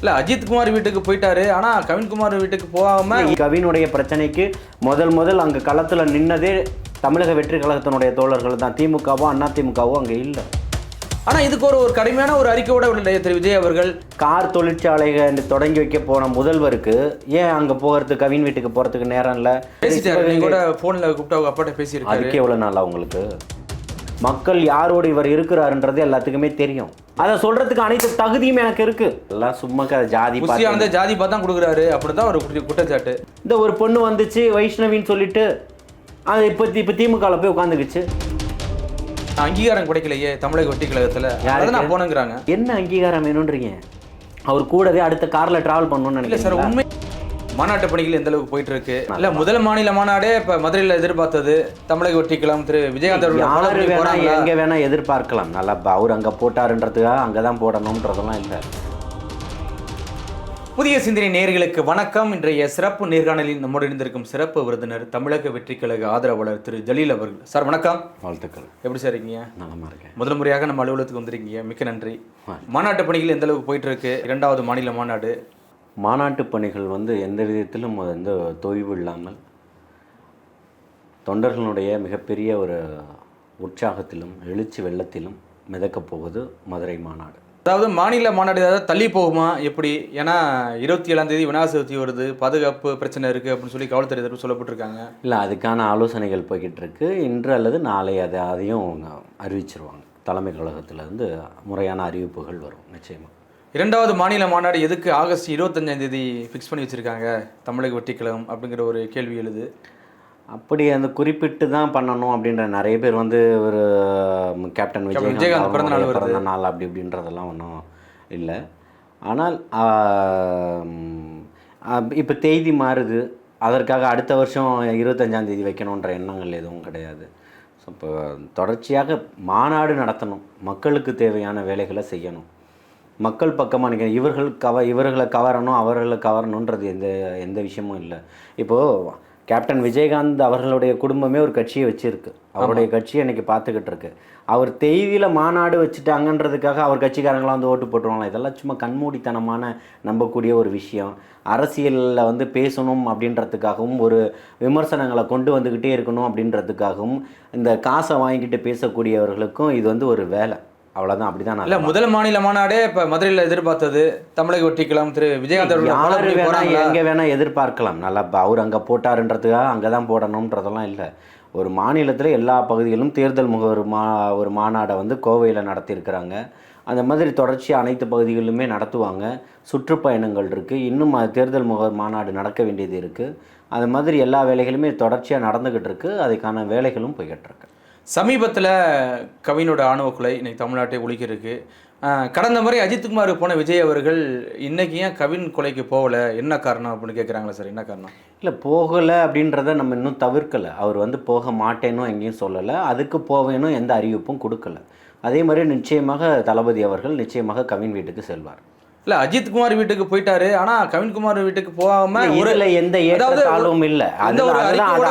இல்ல அஜித் குமார் வீட்டுக்கு போயிட்டாரு. ஆனா கவின்குமார் வீட்டுக்கு போகாம கவினுடைய பிரச்சனைக்கு முதல் முதல் அங்கே களத்தில் நின்னதே தமிழக வெற்றி கழகத்தினுடைய தோழர்கள் தான். திமுகவோ அண்ணா திமுகவோ அங்கே இல்லை. ஆனா இதுக்கு ஒரு ஒரு கடுமையான ஒரு அறிக்கையோட விடலையே திரு விஜய் அவர்கள்? கார் தொழிற்சாலைகள் தொடங்கி வைக்க போன முதல்வருக்கு ஏன் அங்கே போகிறதுக்கு கவின் வீட்டுக்கு போகிறதுக்கு நேரம் இல்லை? பேசிட்டாரு. கூட போன்ல கூப்பிட்டு அவங்க அப்பாட்ட பேசியிருக்காரு. அதுக்கு எவ்வளோ நாளா உங்களுக்கு? மக்கள் யாரோடு இவர் இருக்கிறாருன்றது எல்லாத்துக்குமே தெரியும். அதை சொல்றதுக்கு அனைத்து தகுதியும் எனக்கு இருக்கு. எல்லாம் சும்மா க- ஜாதி பார்த்து ஜாதி பார்த்தா கொடுக்குறாரு அப்படிதான் ஒரு குற்ற- குற்றச்சாட்டு. இந்த ஒரு பொண்ணு வந்துச்சு வைஷ்ணவின்னு சொல்லிட்டு அது இப்போ இப்போ திமுகவில் போய் உட்காந்துக்குச்சு. அங்கீகாரம் கிடைக்கலையே தமிழக வெட்டி கழகத்துல? அதான் நான் போனேங்கிறாங்க. என்ன அங்கீகாரம் வேணுன்றீங்க அவர் கூடவே அடுத்த காரில் ட்ராவல் பண்ணணும்னு இல்ல சார் உண்மை மாநாட்டு பணிகள் எந்த அளவுக்கு போயிட்டு இருக்கு இல்ல முதல் மாநில மாநாடே இப்ப மதுரையில எதிர்பார்த்தது தமிழக கழகம் திரு விஜயகாந்த் அவர்கள் வேணா? எங்க வேணா எதிர்பார்க்கலாம். நல்லா அவர் அங்க போட்டாருன்றதுக்காக அங்கே தான் போடணுன்றதெல்லாம் இல்லை. புதிய சிந்தனை நேயர்களுக்கு வணக்கம். இன்றைய சிறப்பு நேர்காணலில் நம்மோடு இருந்திருக்கும் சிறப்பு விருந்தினர் தமிழக வெற்றி கழக ஆதரவாளர் திரு ஜலீல் அவர்கள். சார் வணக்கம். வாழ்த்துக்கள். எப்படி சார் இருக்கீங்க? நலமா இருக்கேன். முதல் முறையாக நம்ம அலுவலகத்துக்கு வந்திருக்கீங்க. மிக்க நன்றி. மாநாட்டு பணிகள் எந்த அளவுக்கு போயிட்டு இருக்கு இரண்டாவது மாநில மாநாடு. மாநாட்டு பணிகள் வந்து எந்த விதத்திலும் வந்து தொய்வு இல்லாமல் தொண்டர்களுடைய மிகப்பெரிய ஒரு உற்சாகத்திலும் எழுச்சி வெள்ளத்திலும் மிதக்கப் போகுது மதுரை மாநாடு. அதாவது மாநில மாநாடு ஏதாவது தள்ளி போகுமா? எப்படி? ஏன்னா இருபத்தி ஏழாம் தேதி விநாயகர் சதுர்த்தி வருது பாதுகாப்பு பிரச்சனை இருக்கு அப்படின்னு சொல்லி காவல்துறை தரப்பு சொல்லப்பட்டிருக்காங்க. இல்லை அதுக்கான ஆலோசனைகள் போய்கிட்டு இருக்கு இன்று அல்லது நாளை அதை அதையும் அவங்க அறிவிச்சிருவாங்க. தலைமை கழகத்திலேருந்து முறையான அறிவிப்புகள் வரும் நிச்சயமாக இரண்டாவது மாநில மாநாடு எதுக்கு ஆகஸ்ட் இருபத்தஞ்சாம் தேதி ஃபிக்ஸ் பண்ணி வச்சிருக்காங்க? தமிழக வெற்றி கழகம் அப்படிங்கிற ஒரு கேள்வி எழுது. அப்படி அந்த குறிப்பிட்டு தான் பண்ணணும் அப்படின்ற நிறைய பேர் வந்து ஒரு கேப்டன் விஜயகாந்த் விஜயகாந்த் பிறந்த நாள். பிறந்த நாள் அப்படி இப்படின்றதெல்லாம் ஒன்றும் இல்லை. ஆனால் இப்போ தேதி மாறுது. அதற்காக அடுத்த வருஷம் இருபத்தஞ்சாம் தேதி வைக்கணுன்ற எண்ணங்கள் எதுவும் கிடையாது. ஸோ இப்போ தொடர்ச்சியாக மாநாடு நடத்தணும். மக்களுக்கு தேவையான வேலைகளை செய்யணும். மக்கள் பக்கமாக நிற்க இவர்கள் கவ இவர்களை கவரணும் அவர்களை கவரணுன்றது எந்த எந்த விஷயமும் இல்லை. இப்போது கேப்டன் விஜயகாந்த் அவர்களுடைய குடும்பமே ஒரு கட்சியை வச்சிருக்கு. அவருடைய கட்சியை இன்னைக்கு பார்த்துக்கிட்டு இருக்கு. அவர் தேதியில் மாநாடு வச்சுட்டாங்கன்றதுக்காக அவர் கட்சிக்காரங்களாம் வந்து ஓட்டு போட்டுருவாங்களா? இதெல்லாம் சும்மா கண்மூடித்தனமான நம்பக்கூடிய ஒரு விஷயம். அரசியலில் வந்து பேசணும் அப்படின்றதுக்காகவும் ஒரு விமர்சனங்களை கொண்டு வந்துக்கிட்டே இருக்கணும் அப்படின்றதுக்காகவும் இந்த காசை வாங்கிட்டு பேசக்கூடியவர்களுக்கும் இது வந்து ஒரு வேலை. அவ்வளோதான் அப்படிதான் நான் இல்ல முதல் மாநில மாநாடே இப்ப மதுரையில எதிர்பார்த்தது தமிழக கழகம் திரு விஜயகாந்த் யாரு பாலாஜி வேணா போறாங்களா? எங்க வேணா எதிர்பார்க்கலாம். நல்லா அவர் அங்க போட்டாருன்றதுக்காக அங்கே தான் போடணுன்றதெல்லாம் இல்லை. ஒரு மாநிலத்தில் எல்லா பகுதிகளிலும் தேர்தல் முகவர் மா ஒரு மாநாடை வந்து கோவையில் நடத்தியிருக்கிறாங்க. அந்த மாதிரி தொடர்ச்சி அனைத்து பகுதிகளிலுமே நடத்துவாங்க. சுற்றுப்பயணங்கள் இருக்குது இன்னும் தேர்தல் முகவர் மாநாடு நடக்க வேண்டியது இருக்குது அது மாதிரி எல்லா வேலைகளுமே தொடர்ச்சியாக நடந்துக்கிட்டு இருக்கு. அதுக்கான வேலைகளும் போய்கிட்டு இருக்கு. சமீபத்துல கவினோட ஆணவ கொலை இன்னைக்கு தமிழ்நாட்டை ஒழிக்கிறதுக்கு. ஆஹ், கடந்த முறை அஜித்குமார் போன விஜய் அவர்கள் இன்னைக்கு ஏன் கவின் கொலைக்கு போகல? என்ன காரணம் அப்படின்னு கேட்குறாங்களா சார்? என்ன காரணம்? இல்லை போகலை அப்படின்றத நம்ம இன்னும் தவிர்க்கலை. அவர் வந்து போக மாட்டேனும் எங்கேயும் சொல்லலை. அதுக்கு போவேனும் எந்த அறிவிப்பும் கொடுக்கல. அதே மாதிரி நிச்சயமாக தளபதி அவர்கள் நிச்சயமாக கவின் வீட்டுக்கு செல்வார். இல்ல அஜித்குமார் வீட்டுக்கு போயிட்டாரு. ஆனா கவின்குமார் வீட்டுக்கு போகாம ஒரு எந்த ஏற்றத்தாழ்வும் இல்லை. அது ஒரு.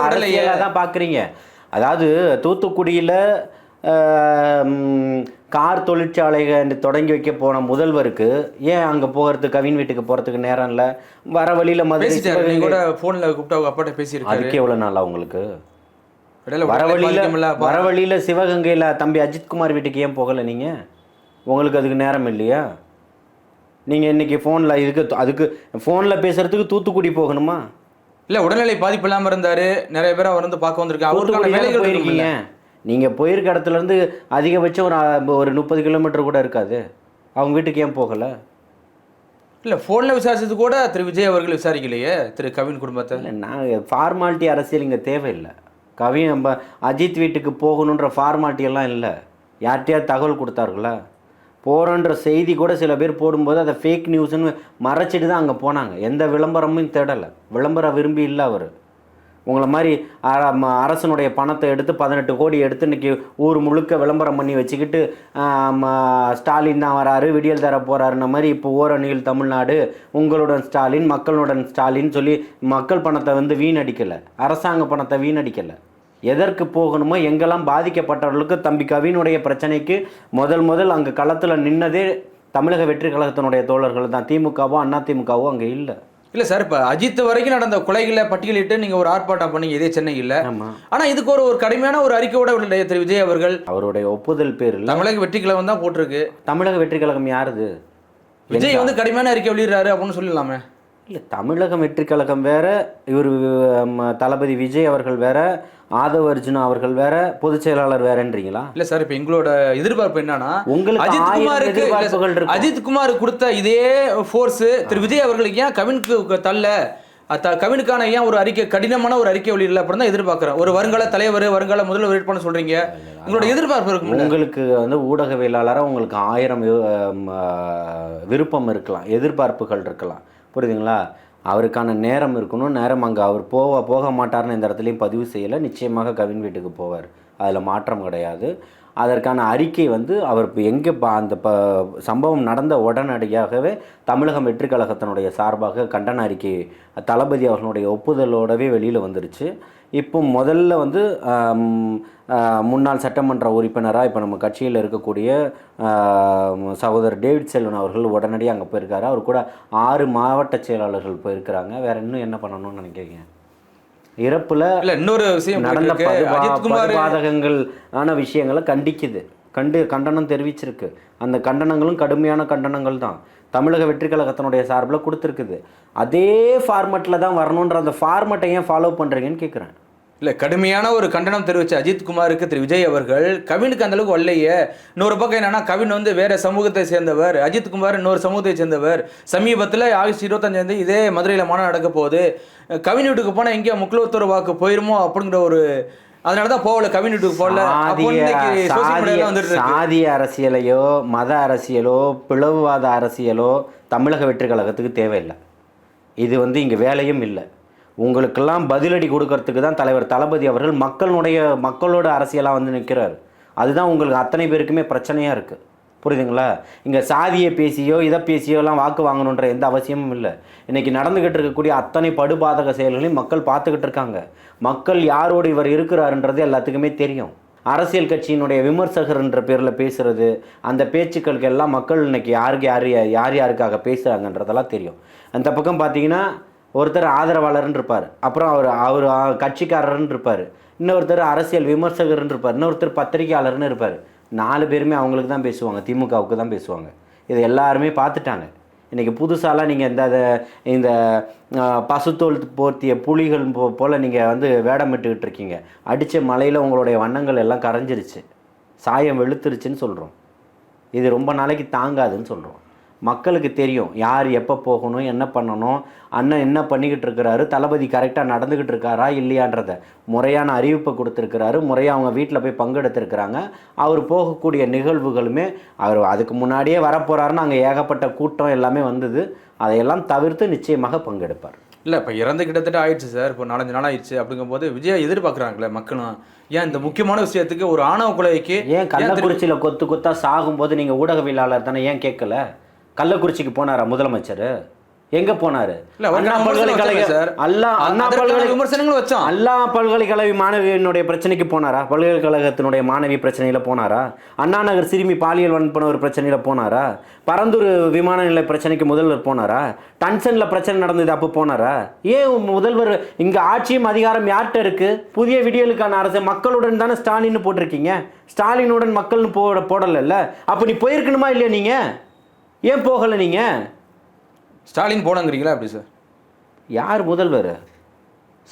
அரசியலாக தான் பார்க்குறீங்க அதாவது தூத்துக்குடியில் கார் தொழிற்சாலைகள் தொடங்கி வைக்க போன முதல்வருக்கு ஏன் அங்கே போகிறதுக்கு கவின் வீட்டுக்கு போகிறதுக்கு நேரம் இல்லை? வர வழியில் மதுரை கூட போன்ல கூப்பிட்டு அவங்க அப்பாட்ட பேசியிருக்காரு. அதுக்கு எவ்வளோ நாளா உங்களுக்கு? வர வழியில் வர வழியில் சிவகங்கையில் தம்பி அஜித்குமார் வீட்டுக்கு ஏன் போகலை நீங்கள் உங்களுக்கு அதுக்கு நேரம் இல்லையா? நீங்கள் இன்னைக்கு ஃபோனில் இதுக்கு அதுக்கு ஃபோனில் பேசுறதுக்கு தூத்துக்குடி போகணுமா? இல்ல உடல்நிலை பாதிப்பு இல்லாம இருந்தாரு. நிறைய பேர் அவர் வந்து பார்க்க வந்திருக்காங்க. அவருக்கான வேலைகள். நீங்கள் போயிருக்க இடத்துல இருந்து அதிகபட்சம் ஒரு ஒரு முப்பது கிலோமீட்டர் கூட இருக்காது. அவங்க வீட்டுக்கு ஏன் போகலை? இல்ல போன்ல விசாரிச்சது கூட திரு விஜய் அவர்கள் விசாரிக்கலையே திரு கவின் குடும்பத்தை. இல்லை நான் ஃபார்மாலிட்டி அரசியல் இங்கே தேவையில்லை. கவி நம்ம அஜித் வீட்டுக்கு போகணுன்ற ஃபார்மாலிட்டி எல்லாம் இல்லை. யார்கிட்டயாவது தகவல் கொடுத்தார்களா? போகிறோன்ற செய்தி கூட சில பேர் போடும்போது அதை ஃபேக் நியூஸ்னு மறைச்சிட்டு தான் அங்கே போனாங்க. எந்த விளம்பரமும் தேடலை. விளம்பரம் விரும்பி இல்லை அவர். உங்களை மாதிரி அரசனுடைய பணத்தை எடுத்து பதினெட்டு கோடி எடுத்து இன்னைக்கு ஊர் முழுக்க விளம்பரம் பண்ணி வச்சுக்கிட்டு ஸ்டாலின் தான் வராரு விடியல் தர போறாருன்ன மாதிரி இப்போ ஓரணியில் தமிழ்நாடு உங்களுடன் ஸ்டாலின் மக்களுடன் ஸ்டாலின் சொல்லி மக்கள் பணத்தை வந்து வீணடிக்கலை. அரசாங்க பணத்தை வீணடிக்கலை. எதற்கு போகணுமோ எங்கெல்லாம் பாதிக்கப்பட்டவர்களுக்கு தம்பி கவினுடைய பிரச்சனைக்கு முதல் முதல் அங்கே களத்தில் நின்னதே தமிழக வெற்றி கழகத்தினுடைய தோழர்கள் தான். திமுகவோ அண்ணா திமுகவோ அங்கே இல்லை. இல்ல சார் இப்ப அஜித் வரைக்கும் நடந்த கொலைகளை பட்டியலிட்டு நீங்க ஒரு ஆர்ப்பாட்டம் பண்ணீங்க இதே சென்னையில் ஆமாம் ஆனா இதுக்கு ஒரு ஒரு கடுமையான ஒரு அறிக்கையோட திரு விஜய் அவர்கள். அவருடைய ஒப்புதல் பேரில் தமிழக வெற்றி கிழவன் தான் போட்டிருக்கு. தமிழக வெற்றி கழகம் யாருது? விஜய் வந்து கடுமையான அறிக்கை வெளியிடுறாரு அப்படின்னு சொல்லலாமே இல்லை தமிழகம் வெற்றி கழகம் வேற இவர் தளபதி விஜய் அவர்கள் வேற ஆதவ அர்ஜுனா அவர்கள் வேற பொதுச் செயலாளர் வேறன்றீங்களா? இல்ல சார் இப்ப எங்களோட எதிர்பார்ப்பு என்னன்னா உங்களுக்கு அஜித் குமாருக்கு இருக்கும். அஜித் குமார் கொடுத்த இதே ஃபோர்ஸ் திரு விஜய் அவர்களுக்கு ஏன் கவினுக்கு தள்ள? கவினுக்கான ஏன் ஒரு அறிக்கை கடினமான ஒரு அறிக்கை வெளியிடல அப்படின்னு தான் எதிர்பார்க்கிறேன். ஒரு வருங்கால தலைவர் வருங்கால முதல்வர் வேட்பாளர் சொல்றீங்க. உங்களோட எதிர்பார்ப்பு இருக்கும்ல உங்களுக்கு வந்து ஊடகவியலாளராக உங்களுக்கு ஆயிரம் விருப்பம் இருக்கலாம் எதிர்பார்ப்புகள் இருக்கலாம். புரியுதுங்களா? அவருக்கான நேரம் இருக்கணும். நேரம் அங்கே அவர் போக போக மாட்டார்னு இந்த இடத்துலையும் பதிவு செய்யலை. நிச்சயமாக கவின் வீட்டுக்கு போவார். அதில் மாற்றம் கிடையாது. அதற்கான அறிக்கை வந்து அவர் இப்போ எங்கே அந்த ப சம்பவம் நடந்த உடனடியாகவே தமிழகம் வெற்றி கழகத்தினுடைய சார்பாக கண்டன அறிக்கை தளபதி அவர்களுடைய ஒப்புதலோடவே வெளியில் வந்துருச்சு. இப்போ முதல்ல வந்து முன்னாள் சட்டமன்ற உறுப்பினராக இப்போ நம்ம கட்சியில் இருக்கக்கூடிய சகோதரர் டேவிட் செல்வன் அவர்கள் உடனடியாக அங்கே போயிருக்காரு. அவர் கூட ஆறு மாவட்ட செயலாளர்கள் போயிருக்கிறாங்க. வேறு இன்னும் என்ன பண்ணணும்னு நினைக்கிறீங்க? இறப்பில் இன்னொரு விஷயம் நடந்த படுபாதகங்கள் ஆன விஷயங்களை கண்டிக்குது. கண்டு கண்டனம் தெரிவிச்சிருக்கு. அந்த கண்டனங்களும் கடுமையான கண்டனங்கள் தான். தமிழக வெற்றி கழகத்தினுடைய சார்பில் கொடுத்துருக்குது. அதே ஃபார்மட்டில் தான் வரணுன்ற அந்த ஃபார்மட்டை ஏன் ஃபாலோ பண்ணுறீங்கன்னு கேட்குறேன் இல்ல கடுமையான ஒரு கண்டனம் தெரிவிச்ச அஜித் குமாருக்கு திரு விஜய் அவர்கள் கவினுக்கு அந்த அளவுக்கு வரலையே. இன்னொரு பக்கம் என்னன்னா கவின் வந்து வேற சமூகத்தை சேர்ந்தவர் அஜித் குமார் இன்னொரு சமூகத்தை சேர்ந்தவர். சமீபத்தில் ஆகஸ்ட் இருபத்தஞ்சாம் தேதி இதே மதுரையில் மாநாடு நடக்க போகுது. கவின் வீட்டுக்கு போனால் எங்கேயோ முக்கியத்துவ வாக்கு போயிருமோ அப்படிங்கிற ஒரு அதனால தான் போகல கவின் வீட்டுக்கு போகல. சாதிய அரசியலையோ மத அரசியலோ பிளவுவாத அரசியலோ தமிழக வெற்றி கழகத்துக்கு தேவையில்லை. இது வந்து இங்கே வேலையும் இல்லை. உங்களுக்கெல்லாம் பதிலடி கொடுக்கறதுக்கு தான் தலைவர் தளபதி அவர்கள் மக்களுடைய மக்களோட அரசியலாக வந்து நிற்கிறார் அதுதான் உங்களுக்கு அத்தனை பேருக்குமே பிரச்சனையாக இருக்குது புரியுதுங்களா? இங்கே சாதியை பேசியோ இதை பேசியோலாம் வாக்கு வாங்கணுன்ற எந்த அவசியமும் இல்லை. இன்றைக்கி நடந்துக்கிட்டு இருக்கக்கூடிய அத்தனை படுபாதக செயல்களையும் மக்கள் பார்த்துக்கிட்டு இருக்காங்க. மக்கள் யாரோடு இவர் இருக்கிறாருன்றது எல்லாத்துக்குமே தெரியும். அரசியல் கட்சியினுடைய விமர்சகர்ன்ற பேரில் பேசுகிறது அந்த பேச்சுக்களுக்கு எல்லாம் மக்கள் இன்றைக்கி யாருக்கு யார் யார் யாருக்காக பேசுகிறாங்கன்றதெல்லாம் தெரியும். அந்த பக்கம் பார்த்தீங்கன்னா ஒருத்தர் ஆதரவாளர்னு இருப்பார். அப்புறம் அவர் அவர் கட்சிக்காரர்னு இருப்பார். இன்னொருத்தர் அரசியல் விமர்சகர்னு இருப்பார். இன்னொருத்தர் பத்திரிகையாளர்னு இருப்பார். நாலு பேருமே அவங்களுக்கு தான் பேசுவாங்க. திமுகவுக்கு தான் பேசுவாங்க. இது எல்லாருமே பார்த்துட்டாங்க. இன்றைக்கி புதுசாலாம் நீங்கள் இந்த அதை- இந்த பசுத்தோல் போர்த்திய புலிகள் போ போல் நீங்கள் வந்து வேடமிட்டுக்கிட்டு இருக்கீங்க. அடித்த மலையில் உங்களுடைய வண்ணங்கள் எல்லாம் கரைஞ்சிருச்சு. சாயம் வெளுத்துருச்சுன்னு சொல்கிறோம் இது ரொம்ப நாளைக்கு தாங்காதுன்னு சொல்கிறோம் மக்களுக்கு தெரியும். யார் எப்போ போகணும் என்ன பண்ணணும் அண்ணன் என்ன பண்ணிக்கிட்டு இருக்கிறாரு தளபதி கரெக்டாக நடந்துக்கிட்டு இருக்காரா இல்லையான்றத. முறையான அறிவிப்பை கொடுத்துருக்கிறாரு முறையாக அவங்க வீட்டில் போய் பங்கெடுத்திருக்கிறாங்க. அவர் போகக்கூடிய நிகழ்வுகளுமே அவர் அதுக்கு முன்னாடியே வரப்போகிறாருன்னு அங்கே ஏகப்பட்ட கூட்டம் எல்லாமே வந்தது. அதையெல்லாம் தவிர்த்து நிச்சயமாக பங்கெடுப்பார். இல்ல இப்ப இறந்து கிட்டத்தட்ட ஆயிடுச்சு சார். இப்போ நாலஞ்சு நாள் ஆயிடுச்சு அப்படிங்கும்போது விஜய் எதிர்பார்க்குறாங்களே மக்களும். ஏன் இந்த முக்கியமான விஷயத்துக்கு ஒரு ஆணவ கொலைக்கு ஏன் கள்ளக்குறிச்சியில் கொத்து கொத்தா சாகும்போது நீங்கள் ஊடகவியலாளர் தானே ஏன் கேட்கல? கள்ளக்குறிச்சிக்கு போனாரா முதலமைச்சர்? எங்க போனாரு? அண்ணா பல்கலைக்கழக. அல்லா அண்ணா பல்கலை விமர்சனங்களும் வச்சோம். அல்லா பல்கலைக்கழக மாணவியினுடைய பிரச்சனைக்கு போனாரா? பல்கலைக்கழகத்தினுடைய மாணவி பிரச்சனையில் போனாரா? அண்ணா நகர் சிறுமி பாலியல் வன்புணர்வு பிரச்சனையில் போனாரா? பரந்தூர் விமான நிலைய பிரச்சனைக்கு முதல்வர் போனாரா? டன்சனில் பிரச்சனை நடந்தது அப்போ போனாரா? ஏன் முதல்வர் இங்கே ஆட்சியும் அதிகாரம் யார்கிட்ட இருக்கு? புதிய விடியலுக்கான அரசு மக்களுடன் தானே ஸ்டாலின்னு போட்டிருக்கீங்க? ஸ்டாலினுடன் மக்கள்னு போட போடலைல்ல? அப்போ நீ போயிருக்கணுமா இல்லையா நீங்கள் ஏன் போகலை நீங்கள் ஸ்டாலின் போனங்கிறீங்களா அப்படி சார்? யார் முதல்வர்?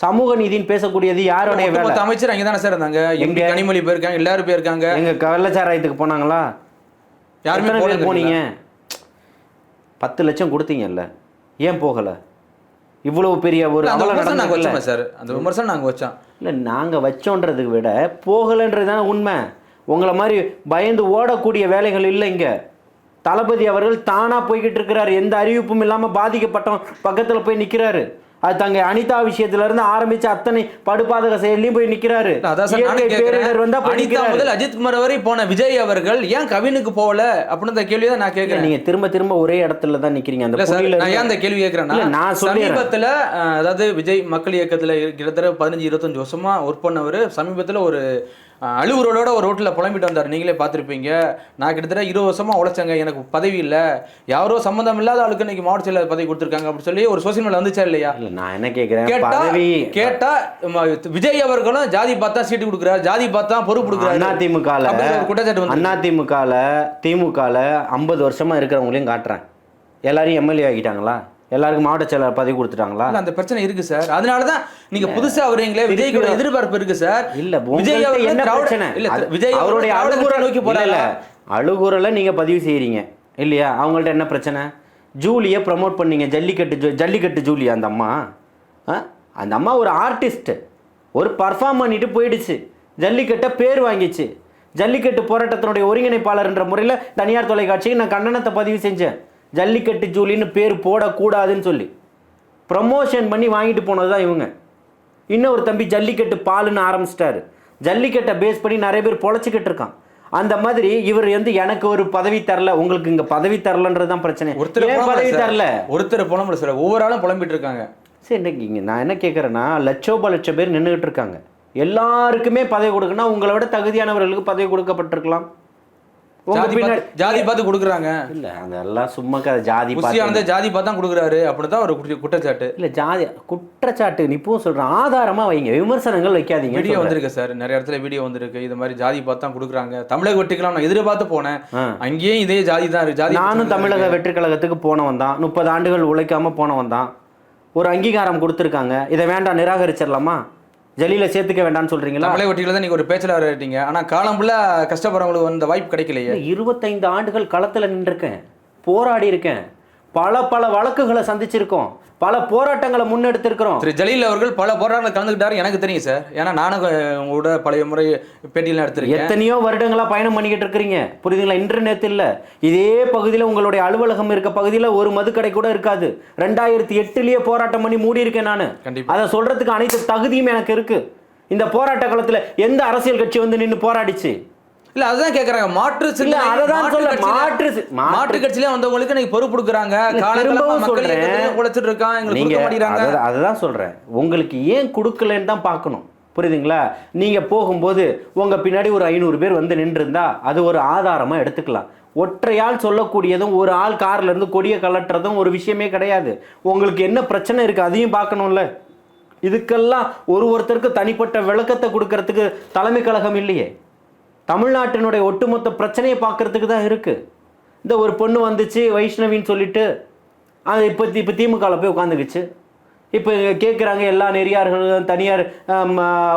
சமூக நீதின்னு பேசக்கூடியது யாருடைய வேலை? அமைச்சர் அங்கே தானே சார் இருந்தாங்க. எங்க? கனிமொழி போயிருக்காங்க எல்லாரும் போயிருக்காங்க. எங்க கள்ளச்சாராயத்துக்கு போனாங்களா? யாருமே பேர் போனீங்க? பத்து லட்சம் கொடுத்தீங்கல்ல. ஏன் போகல? இவ்வளவு பெரிய ஒரு அந்த அவலம் விமர்சனம் நாங்க நடந்திருக்குல்ல. வச்சோமே சார். அந்த விமர்சனம் நாங்க வச்சோம். இல்லை நாங்கள் வச்சோன்றதுக்கு விட போகலைன்றது தானே உண்மை. உங்களை மாதிரி பயந்து ஓடக்கூடிய வேலைகள் இல்லை இங்கே. தளபதி அவர்கள் தானாக போய்கிட்டு இருக்கிறாரு. எந்த அறிவிப்பும் இல்லாமல் பாதிக்கப்பட்டவன் பக்கத்தில் போய் நிற்கிறாரு அது தங்க அனிதா விஷயத்துல இருந்து ஆரம்பிச்ச அத்தனை படுபாதக செயல்லையும் போய் கேட்கிறேன் போய் அனிதா முதல் அஜித் குமார் வரை போன விஜய் அவர்கள் ஏன் கவினுக்கு போகல? அப்படின்னு கேள்வி தான் நான் கேட்கிறேன் நீங்க திரும்ப திரும்ப ஒரே இடத்துல தான் நிக்கிறீங்க. அந்த நான் ஏன் அந்த கேள்வி கேட்கிறேன்னா இல்ல, நான். சமீபத்துல அதாவது விஜய் மக்கள் இயக்கத்துல கிட்டத்தட்ட பதினஞ்சு இருபத்தஞ்சு வருஷமா ஒர்க் பண்ணவர். சமீபத்துல ஒரு அழுகுறோட ஒரு ரோட்டில் புலம்பிட்டு வந்தார். நீங்களே பார்த்துருப்பீங்க. நான் கிட்டத்தட்ட இருபது வருஷமா உழைச்சேங்க. எனக்கு பதவி இல்லை. யாரோ சம்மந்தம் இல்லாத ஆளுக்கு இன்னைக்கு மாவட்ட செயலர் பதவி கொடுத்துருக்காங்க அப்படின்னு சொல்லி ஒரு சோசியல் மீடியா வந்துச்சா இல்லையா? இல்ல நான் என்ன கேட்குறேன் கேட்டா பதவி கேட்டா ம, விஜய் அவர்களும் ஜாதி பார்த்தா சீட்டு கொடுக்குறாரு. ஜாதி பார்த்தா பொறுப்பு கொடுக்குறாரு. ஒரு குற்றச்சாட்டு வந்து அதிமுகல திமுகல ஐம்பது வருஷமா இருக்கிறவங்களையும் காட்டுறேன். எல்லாரையும் எம்எல்ஏ ஆகிட்டாங்களா எல்லாருக்கும் மாவட்ட செயலாளர் பதவி கொடுத்துட்டாங்களா? அந்த பிரச்சனை இருக்கு சார். அதனால தான் நீங்க புதுசா வரீங்களே விஜய்க்கு ஒரு எதிர்பார்ப்பு இருக்கு சார். இல்ல விஜய் விஜய் அவர்கள் என்ன பிரச்சனை? இல்ல விஜய் அவருடைய கட்சியை நோக்கி இல்ல அழுகுறலை நீங்க பதிவு செய்றீங்க. இல்லையா? அவங்கள்ட்ட என்ன பிரச்சனை? ஜூலியை ப்ரமோட் பண்ணீங்க ஜல்லிக்கட்டு ஜல்லிக்கட்டு ஜூலி அந்த அம்மா? அந்த அம்மா ஒரு ஆர்டிஸ்ட் ஒரு பர்ஃபார்ம் பண்ணிட்டு போயிடுச்சு. ஜல்லிக்கட்டை பேர் வாங்கிச்சு. ஜல்லிக்கட்டு போராட்டத்தினுடைய ஒருங்கிணைப்பாளர்ன்ற முறையில் தனியார் தொலைக்காட்சிக்கு நான் கண்டனத்தை பதிவு செஞ்சேன். ஜல்லிக்கட்டு ஜூலின்னு பேர் போடக்கூடாதுன்னு சொல்லி ப்ரமோஷன் பண்ணி வாங்கிட்டு போனது தான் இவங்க. இன்னும் ஒரு தம்பி ஜல்லிக்கட்டு பாலுன்னு ஆரம்பிச்சிட்டாரு. ஜல்லிக்கட்டை பேஸ் பண்ணி நிறைய பேர் பொழைச்சிக்கிட்டு இருக்கான். அந்த மாதிரி இவர் வந்து எனக்கு ஒரு பதவி தரல உங்களுக்கு இங்க பதவி தரலன்றது தான் பிரச்சனை. ஒருத்தர் பதவி தரல? ஒருத்தர் புலம்பல சார் ஒவ்வொரு ஆளும் புலம்பிட்டு இருக்காங்க. சரி இன்னைக்கு இங்க நான் என்ன கேட்குறேன்னா லட்சோப லட்சம் பேர் நின்றுகிட்டு இருக்காங்க. எல்லாருக்குமே பதவி கொடுக்கணும் உங்களை விட தகுதியானவர்களுக்கு பதவி கொடுக்கப்பட்டிருக்கலாம். ஜாதி பார்த்து- கொடுக்குறாங்க. இல்ல அதெல்லாம் சும்மா ஜாதி பார்த்து புசியானந்த ஜாதி பார்த்து தான் கொடுக்குறாரு அப்படின்னு தான் ஒரு குற்ற- குற்றச்சாட்டு. இல்ல ஜாதி குற்றச்சாட்டு. நீ இப்போ சொல்றேன் ஆதாரமா வைங்க. விமர்சனங்கள் வைக்காதீங்க வீடியோ வந்திருக்கு சார். நிறைய இடத்துல வீடியோ வந்திருக்கு. இது மாதிரி ஜாதி பார்த்து தான் கொடுக்குறாங்க. தமிழக வெட்டிக்கலாம் நான் எதிர்பார்த்து போனேன். அங்கேயும் இதே ஜாதி தான் இருக்கு. ஜாதி நானும் தமிழக. வெற்றி கழகத்துக்கு போனவன் தான். முப்பது ஆண்டுகள் உழைக்காம போனவன் தான். ஒரு அங்கீகாரம் கொடுத்துருக்காங்க. இதை வேண்டாம் நிராகரிச்சிடலாமா? ஜலியில சேர்த்துக்க வேண்டாம்னு சொல்றீங்களா? தமிழக தான் நீங்க ஒரு பேச்சில் ஆயிட்டீங்க ஆனா காலம் ஃபுல்லா கஷ்டப்படுறவங்களுக்கு அந்த வாய்ப்பு கிடைக்கலையே. இருபத்தைந்து ஆண்டுகள் களத்துல நின்றுருக்கேன். போராடி இருக்கேன் பல பல வழக்குகளை சந்திச்சிருக்கோம். பல போராட்டங்களை முன்னெடுத்திருக்கிறோம். திரு ஜலீல் அவர்கள் பல போராட்டங்கள் கலந்துக்கிட்டாரு. எனக்கு தெரியும் சார். ஏன்னா நானும் உங்களோட பழைய முறை பேட்டியெல்லாம் எடுத்திருக்கேன். எத்தனையோ வருடங்களா பயணம் பண்ணிக்கிட்டு இருக்கிறீங்க. புரியுதுங்களா? இன்டர்நெட் இல்ல. இதே பகுதியில் உங்களுடைய அலுவலகம் இருக்க பகுதியில் ஒரு மதுக்கடை கூட இருக்காது. ரெண்டாயிரத்தி எட்டுலயே போராட்டம் பண்ணி மூடி இருக்கேன் நான். கண்டிப்பா. அதை சொல்றதுக்கு அனைத்து தகுதியும் எனக்கு இருக்கு. இந்த போராட்ட காலத்துல எந்த அரசியல் கட்சி வந்து நின்னு போராடிச்சு? இல்ல அதுதான் கேக்குறாங்க. மாற்று இல்ல, மாற்று சொல்ல, மாற்று மாற்று- கட்சியில வந்தவங்களுக்கு நீங்க பொறுப்பு கொடுக்குறாங்க. திரும்பவும் மக்கள் உழைச்சிட்டு இருக்கான் எங்களுக்கு மாட்டேங்கிறாங்க. அதை- அதுதான் சொல்றேன். உங்களுக்கு ஏன் கொடுக்கலன்னு தான் பார்க்கணும். புரியுதுங்களா? நீங்க போகும்போது உங்க பின்னாடி ஒரு ஐநூறு பேர் வந்து நின்றுருந்தா அது ஒரு ஆதாரமா எடுத்துக்கலாம். ஒற்றையால் சொல்லக்கூடியதும் ஒரு ஆள் கார்ல இருந்து கொடியை கலட்டுறதும் ஒரு விஷயமே கிடையாது. உங்களுக்கு என்ன பிரச்சனை இருக்கு அதையும் பார்க்கணும்ல. இதுக்கெல்லாம் ஒரு ஒருத்தருக்கு தனிப்பட்ட விளக்கத்தை கொடுக்கறதுக்கு தலைமை கழகம் இல்லையே. தமிழ்நாட்டினுடைய ஒட்டுமொத்த பிரச்சனையை பார்க்கறதுக்கு தான் இருக்கு. இந்த ஒரு பொண்ணு வந்துச்சு வைஷ்ணவின்னு சொல்லிட்டு அது இப்போ இப்போ திமுகவில் போய் உட்காந்துக்குச்சு இப்போ கேட்குறாங்க எல்லா நெறியார்களும் தனியார்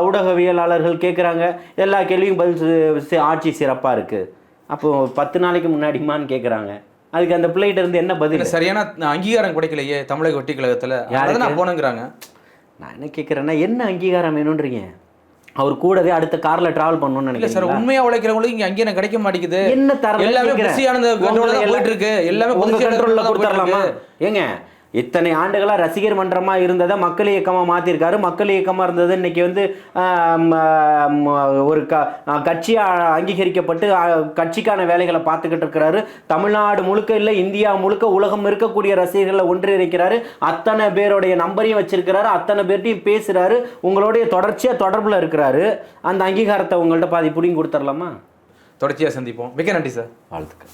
ஊடகவியலாளர்கள் கேட்குறாங்க எல்லா கேள்வியும் பதில் ஆட்சி சிறப்பாக இருக்குது அப்போ பத்து நாளைக்கு முன்னாடிமான்னு கேட்குறாங்க அதுக்கு அந்த பிள்ளைகிட்ட இருந்து என்ன பதில்? சரியான அங்கீகாரம் கிடைக்கலையே தமிழக வெட்டி கழகத்துல? அதான் நான் போனேங்கிறாங்க நான் என்ன கேட்குறேன்னா என்ன அங்கீகாரம் வேணுன்றீங்க? அவர் கூடவே அடுத்த காரில் ட்ராவல் பண்ணணும்னு இல்ல சார் உண்மையா உழைக்கிறவங்களுக்கு இங்க அங்கீகாரம் கிடைக்க மாட்டேங்குது. என்ன தரல எல்லாமே போயிட்டு இருக்கு. எல்லாமே கண்ட்ரோல்ல கொடுத்துடலாமா. ஏங்க இத்தனை ஆண்டுகளா ரசிகர் மன்றமா இருந்ததை மக்கள் இயக்கமா மாத்திருக்காரு. மக்கள் இயக்கமா இருந்தது இன்னைக்கு வந்து ஒரு க கட்சியா அங்கீகரிக்கப்பட்டு கட்சிக்கான வேலைகளை பார்த்துக்கிட்டு இருக்கிறாரு. தமிழ்நாடு முழுக்க இல்லை இந்தியா முழுக்க உலகம் இருக்கக்கூடிய ரசிகர்களை ஒன்றிணைக்கிறாரு. அத்தனை பேருடைய நம்பரையும் வச்சிருக்கிறாரு. அத்தனை பேர்ட்டையும் பேசுறாரு. உங்களுடைய தொடர்ச்சியா தொடர்புல இருக்கிறாரு. அந்த அங்கீகாரத்தை உங்கள்ட்ட பாதி புடிங்கி கொடுத்துடலாமா தொடர்ச்சியா சந்திப்போம். மிக்க நன்றி சார். வாழ்த்துக்கள்.